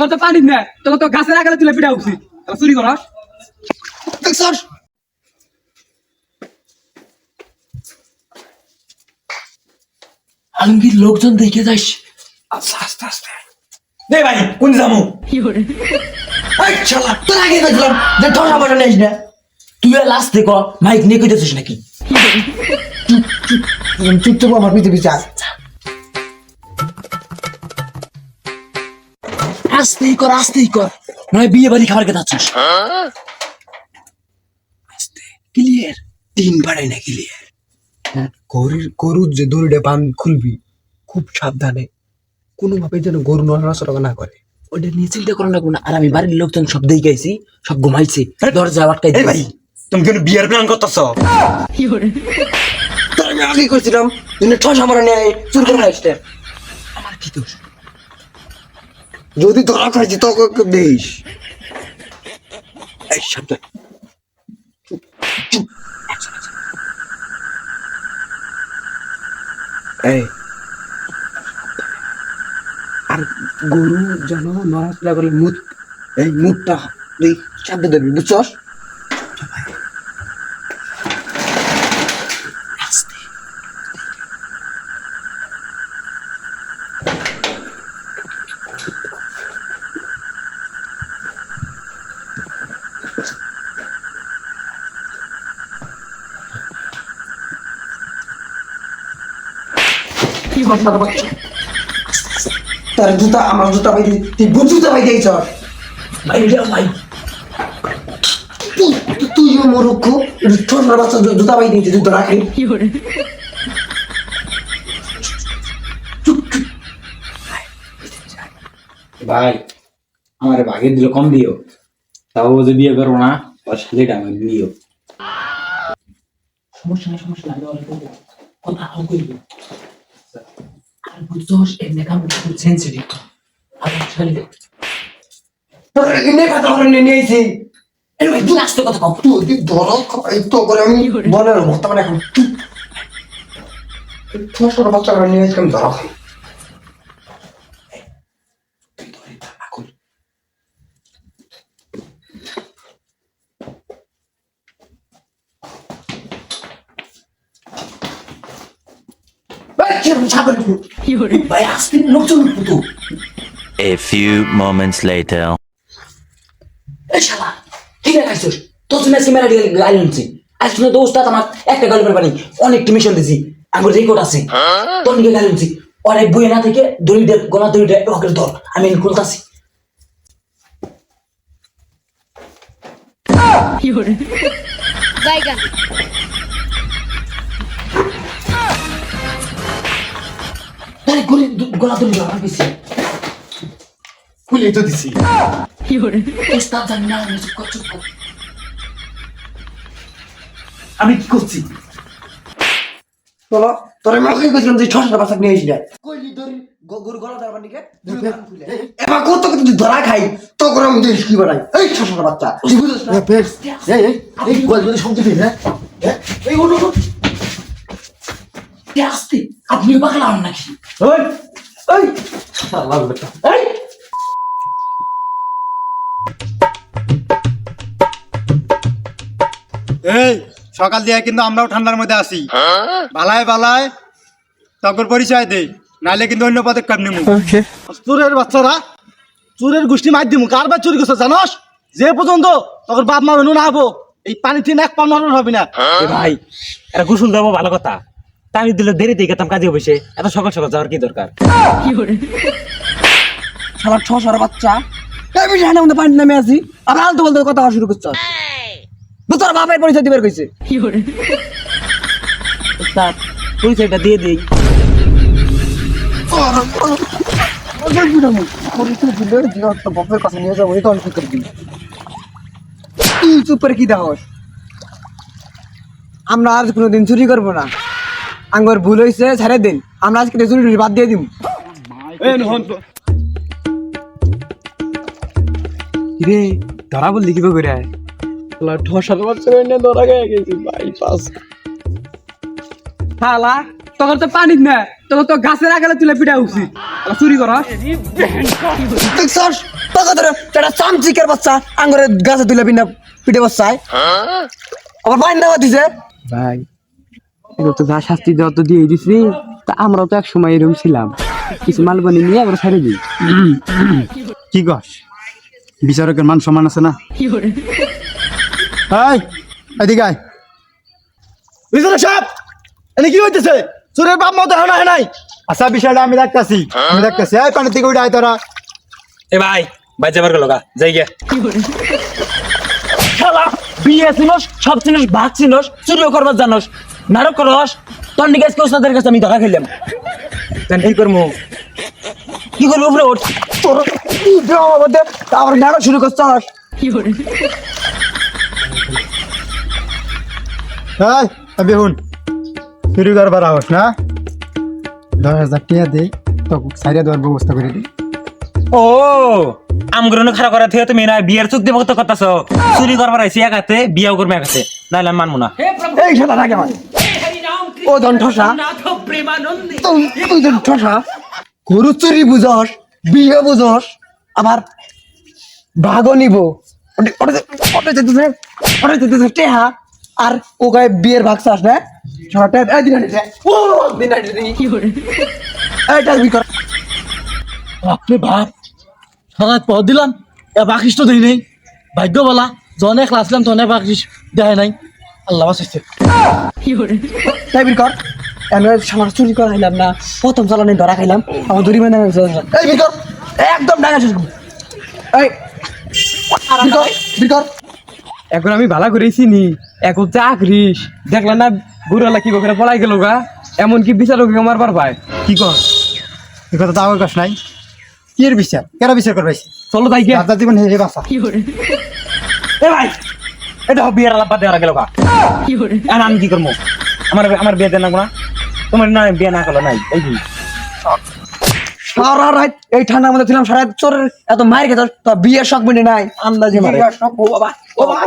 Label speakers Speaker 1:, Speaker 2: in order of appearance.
Speaker 1: তখন তো পানি না তখন তো গাছের আগালে তুলে পিঠা তাহলে চুরি করস
Speaker 2: আলমগীর লোকজন দেখে যাস আস্তে আস্তে আস্তে
Speaker 1: দে ভাই কোন যাব
Speaker 2: এই শালা তোর আগে দেখলাম যে ঠসা বসা নেস না তুই লাস্ট দেখো মাইক নিয়ে কইতেছিস নাকি চুপ চুপ আমার পিছে পিছে আস্তেই কর আস্তেই কর। নয় বিয়ে বাড়ি খাবার কে যাচ্ছিস। আস্তে। ক্লিয়ার। তিন বারে না ক্লিয়ার।
Speaker 3: গরুর গরুর যে দড়িটা বান খুলবি খুব সাবধানে। কোনোভাবে যেন গরু নড়াচড়া না করে।
Speaker 2: ওটা নিয়ে চিন্তা লাগবো না। আর আমি বাড়ির লোকজন সব দেখে গেছি সব ঘুমাইছি। দরজা আটকাই
Speaker 1: ভাই তুমি কিন্তু বিয়ের প্ল্যান করতেছ?
Speaker 2: তোর আমি আগে করছিলাম তুই ঠসা মারা নিয়ে চুর করে আসতে। আমার কি দোষ?
Speaker 3: যদি ধরা খাইছি তখন
Speaker 2: এই সাবধান।
Speaker 3: এই। আর গরু যেন নড়াচড়া করলে মুখ এই মুখটা তুই চাপতে দেবি বুঝছস? তার জুতা আমার জুতা পাই তুই বুঝ জুতা পাই দিয়েছ
Speaker 2: ভাই রে ভাই।
Speaker 3: তুই তুইও মরুক্ষ ছোট বাচ্চা জু- জুতা পাই দিয়েছে জুতো রাখি।
Speaker 1: ভাই আমার ভাগে দিল কম দিও। তাও ও যে বিয়ে করব না ওর শালিটা আমার দিও।
Speaker 2: সমস্যা নাই সমস্যা নাই কথা আর বুঝছস এমনি কাম খুব সেন্সিটিভ আর শালি
Speaker 3: তোর এনে কথা করে নিয়ে নিয়েছি
Speaker 2: এর ভাই তুই আসতে কথা কম
Speaker 3: তুই তুই ধরো এই তো করে আমি বলে বর্তমানে এখন ছোট ছোট বাচ্চা নিয়ে এসে আমি ধরা খাই
Speaker 2: ভাই কীরকম ছাগল ভাই আসতে লোকজন তো।
Speaker 4: A few moments later.
Speaker 2: এই শালা ঠিক আছে খাইছিস তোর জন্য আজকে মেলা দিয়ে গাড়ি আনছি। আজকে না দোস্ত আমার একটা গাড়ি করে পানি অনেক টিমিশন দিছি। আমার রেকর্ড আছে। তোর নিকে গাড়ি আনছি। অনেক বইয়ে না থেকে দড়িটা গলা দড়িটা ওকে ধর। আমি খুলতাছি।
Speaker 5: জায়গা।
Speaker 2: তাই গলি গলা দড়ি ধর আমি
Speaker 3: খুলে তো দিছি।
Speaker 2: ওস্তাদ জানি না আমি চুপ চুপ
Speaker 1: আমি কি করছি?
Speaker 3: চলো তোর আমি কইছিলাম যে ছোট ছোট নিয়ে আসি না। কইলি ধরি গরু গলা ধরবার নিকে এবার কত কত তুই ধরা খাই তো করে আমি দেশ কি বানাই। এই ছোট ছোট বাচ্চা তুই বুঝছ না? এই এই এই গল গল শুনতে দিন হ্যাঁ? এই ওটো
Speaker 2: কে আপনি বাকলাম নাকি?
Speaker 3: ওই এই শালা বেটা
Speaker 2: এই!
Speaker 6: এই সকাল দিয়ে কিন্তু আমরাও ঠান্ডার মধ্যে আসি বালায় বালায় তখন পরিচয় দেই নাইলে কিন্তু অন্য পদক্ষেপ নিব চোরের বাচ্চারা চোরের গোষ্ঠী মার দিমু। কার বা চুরি করছে জানস? যে পর্যন্ত তখন বাপ মা না হব এই পানি থেকে এক পাউন্ড হবে না।
Speaker 1: ভাই এটা গোসল দেবো ভালো কথা। তা আমি দিলে দেরিতে গেতাম কাজে বসে এত সকাল সকাল যাওয়ার কি দরকার?
Speaker 3: সারা বাচ্চা। বিছানার মধ্যে পানি নামে আছি। আর আলতো বলতে কথা শুরু করছ। তোর বাপের পরিচয় দিবার কইছে।
Speaker 1: পরিচয়টা দিয়ে দিই।
Speaker 3: পরিচয় দিলে বাপের কাছে নিয়ে যাব এই তখন কি করবি তুই চুপ করে কি দেখস? আমরা আজ কোনোদিন চুরি করব না। আঙ্গর ভুল হয়েছে ছেড়ে দিন। আমরা আজকে টুরি বাদ দিয়ে দিব রে ধরা বললি কি করে? ঠসার বাচ্চা ধরা গিয়ে গেছি ভাই পাস
Speaker 1: হালা তখন তো পানি না তখন তো গাছের আগালে তুলে পিঠা তাহলে চুরি
Speaker 3: ধরে একটা চামচিকের বাচ্চা আঙ্গুরে গাছে তুলে পিনা পিঠে বসায়। আবার বাইন দেওয়া দিছে।
Speaker 5: ভাই এগুলো তো যা শাস্তি দেওয়া তো দিয়ে দিছি। তা আমরাও তো এক সময় এরকম ছিলাম। কিছু মালবনি নিয়ে আবার ছেড়ে দিই।
Speaker 6: কি কস? বিচারকের মান সমান আছে না? এই এদিকে আয়। বিচারক সাহেব এনে কি হইতেছে? চোরের বাপ মতো হয় না নাই। আচ্ছা বিষয়টা আমি দেখতাছি। আমি দেখতাছি। এই পানির থেকে উঠে আয় তোরা।
Speaker 1: এ ভাই ভাই যাবার গেল গা। যাই গে
Speaker 2: বিয়ে চিনস সব চিনস ভাগ চিনস চুরিও করবার জানস। নাটক করস? তোর নিকে আজকে ওস্তাদের কাছে আমি ধরা খেলাম
Speaker 1: এই করমু?
Speaker 2: কি করব উপরে ওঠ
Speaker 3: তোর কি ড্রামা মধ্যে আবার নাটক শুরু করছস
Speaker 6: এই আবে হুন। চুরি করবার আওস না? দশ হাজার টাকা দে তো সাইডে দেওয়ার ব্যবস্থা করে দিই।
Speaker 1: ও আমগ্রহণ খারাপ করা থেকে তুমি না বিয়ের চুক্তি ভক্ত করতেছ। চুরি করবার আইসি একাতে বিয়াও করবে একাতে মানবো না।
Speaker 3: এই শালা থাকে আমার। ও ঠসা। তুই ঠসা। গরু চুরি বুঝস বিয়ে বুঝস আবার ভাগও নিব। ওটা- ওটা যে- ওটা যেতেছে ওটা যেতেছে টেহা। আর ও গায়ে বিয়ের ভাগ চাস না ও
Speaker 7: বাপরে বাপ। পর দিলাম। এ বাকিস তো দিই নেই। ভাগ্য বলা জনে ক্লাসলাম তনে বাকিস দেয় নাই। আল্লাহ বাঁচাইছে।
Speaker 3: কর। চুরি করা খাইলাম না। প্রথম চালানে ধরা খাইলাম। আমার দড়ি মানে এই বি একদম ডাঙা শেষ এই বি কর বি কর।
Speaker 5: এখন আমি ভালো করেছি নি এখন চাকরিস দেখলা না বুড়ালা কি করে পলাই গেল গা। এমনকি বিচারক আমার বার ভাই
Speaker 6: কি কর? এই কথা তো আগের কাছ নাই। কি এর বিচার? কেন বিচার করবে
Speaker 5: চলো তাই কে
Speaker 6: জীবন হে হে বাসা
Speaker 1: এ ভাই! এটা বিয়ের আলাপ বাদ গেল কা এখন আমি কি করব? আমার আমার বিয়ে দেন না। তোমার না বিয়ে না করল নাই এই কি
Speaker 3: সারা রাত এই ঠান্ডার মধ্যে ছিলাম সারা চোর এত মায়ের খেতে তো বিয়ের শখ মিটে নাই আন্দাজে মারে। শখ? ও বাবা। ও বাবা।